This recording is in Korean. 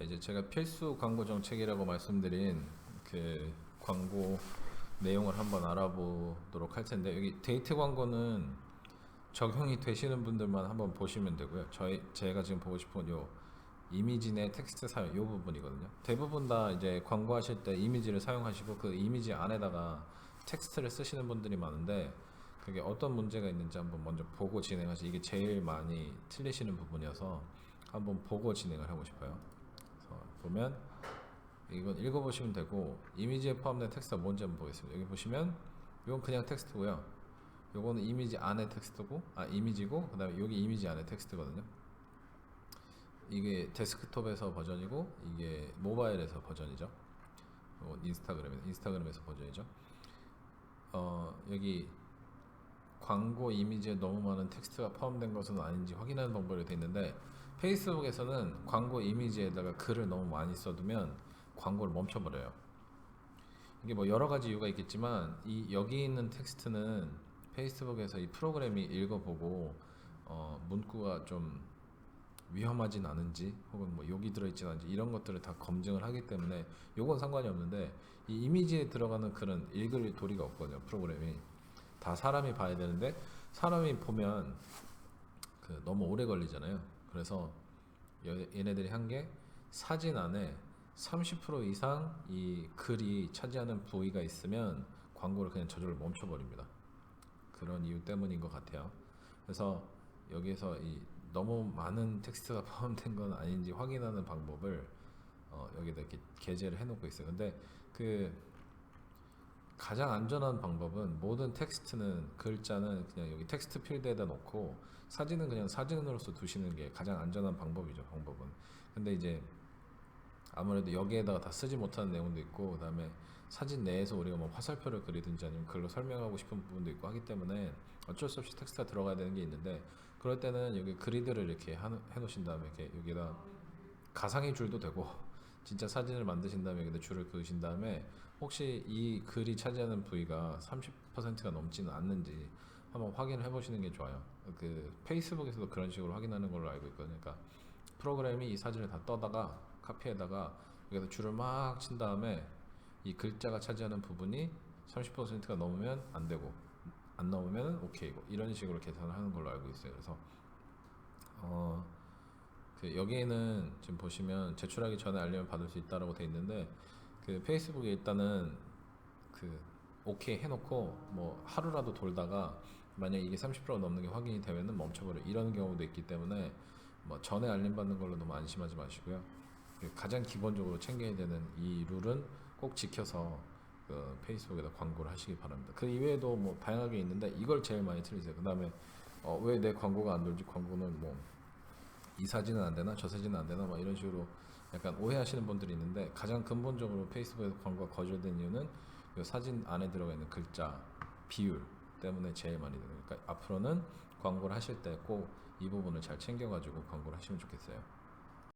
자, 이제 제가 필수 광고 정책이라고 말씀드린 그 광고 내용을 한번 알아보도록 할 텐데 여기 데이트 광고는 적용이 되시는 분들만 한번 보시면 되고요. 저희 제가 지금 보고 싶은 요 이미지 내 텍스트 사용 요 부분이거든요. 대부분 다 이제 광고하실 때 이미지를 사용하시고 그 이미지 안에다가 텍스트를 쓰시는 분들이 많은데 그게 어떤 문제가 있는지 한번 먼저 보고 진행하시. 이게 제일 많이 틀리시는 부분이어서 한번 보고 진행을 하고 싶어요. 보면 이건 읽어보시면 되고 이미지에 포함된 텍스트가 뭔지 한번 보겠습니다. 여기 보시면 이건 그냥 텍스트고요. 요거는 이미지 안에 텍스트고 아 이미지고 그다음에 여기 이미지 안에 텍스트거든요. 이게 데스크톱에서 버전이고 이게 모바일에서 버전이죠. 어, 인스타그램에 인스타그램에서 버전이죠. 어 여기 광고 이미지에 너무 많은 텍스트가 포함된 것은 아닌지 확인하는 방법이 되어 있는데 페이스북에서는 광고 이미지에다가 글을 너무 많이 써두면 광고를 멈춰버려요. 이게 뭐 여러 가지 이유가 있겠지만 이 여기 있는 텍스트는 페이스북에서 이 프로그램이 읽어보고 어, 문구가 좀 위험하진 않은지 혹은 뭐 욕이 들어있진 않은지 이런 것들을 다 검증을 하기 때문에 요건 상관이 없는데 이 이미지에 들어가는 글은 읽을 도리가 없거든요 프로그램이 다 사람이 봐야 되는데 사람이 보면 그 너무 오래 걸리잖아요 그래서 여- 얘네들이 한 게 사진 안에 30% 이상 이 글이 차지하는 부위가 있으면 광고를 그냥 저절로 멈춰버립니다 그런 이유 때문인 것 같아요. 그래서 여기에서 이 너무 많은 텍스트가 포함된 건 아닌지 확인하는 방법을 어, 여기다 이렇게 게재를 해놓고 있어요. 근데 그 가장 안전한 방법은 모든 텍스트는 글자는 그냥 여기 텍스트 필드에다 놓고 사진은 그냥 사진으로서 두시는 게 가장 안전한 방법이죠. 방법은. 근데 이제 아무래도 여기에다가 다 쓰지 못하는 내용도 있고 그다음에 사진 내에서 우리가 뭐 화살표를 그리든지 아니면 글로 설명하고 싶은 부분도 있고 하기 때문에 어쩔 수 없이 텍스트가 들어가야 되는 게 있는데 그럴 때는 여기 그리드를 이렇게 하- 해놓으신 다음에 이렇게 여기다 가상의 줄도 되고 진짜 사진을 만드신 다음에 여기다 줄을 그으신 다음에 혹시 이 글이 차지하는 부위가 30%가 넘지는 않는지 한번 확인을 해보시는 게 좋아요. 그 페이스북에서도 그런 식으로 확인하는 걸로 알고 있거든요. 그러니까 프로그램이 이 사진을 다 떠다가 카피에다가 여기다 줄을 막 친 다음에 이 글자가 차지하는 부분이 30%가 넘으면 안 되고 안 넘으면 오케이고 이런 식으로 계산을 하는 걸로 알고 있어요. 그래서 어, 그 여기에는 지금 보시면 제출하기 전에 알림을 받을 수 있다라고 돼 있는데 그 페이스북에 일단은 그 오케이 해놓고 뭐 하루라도 돌다가 만약 이게 30%가 넘는 게 확인이 되면은 멈춰버려 이런 경우도 있기 때문에 뭐 전에 알림 받는 걸로 너무 안심하지 마시고요. 그 가장 기본적으로 챙겨야 되는 이 룰은 꼭 지켜서 그 페이스북에다 광고를 하시기 바랍니다. 그 이외에도 뭐 다양하게 있는데 이걸 제일 많이 틀리세요. 그 다음에 어, 왜 내 광고가 안 돌지? 광고는 뭐 이 사진은 안 되나 저 사진은 안 되나 막 이런 식으로 약간 오해하시는 분들이 있는데 가장 근본적으로 페이스북에서 광고가 거절된 이유는 이 사진 안에 들어가 있는 글자 비율 때문에 제일 많이 돼요. 그러니까 앞으로는 광고를 하실 때 꼭 이 부분을 잘 챙겨가지고 광고를 하시면 좋겠어요.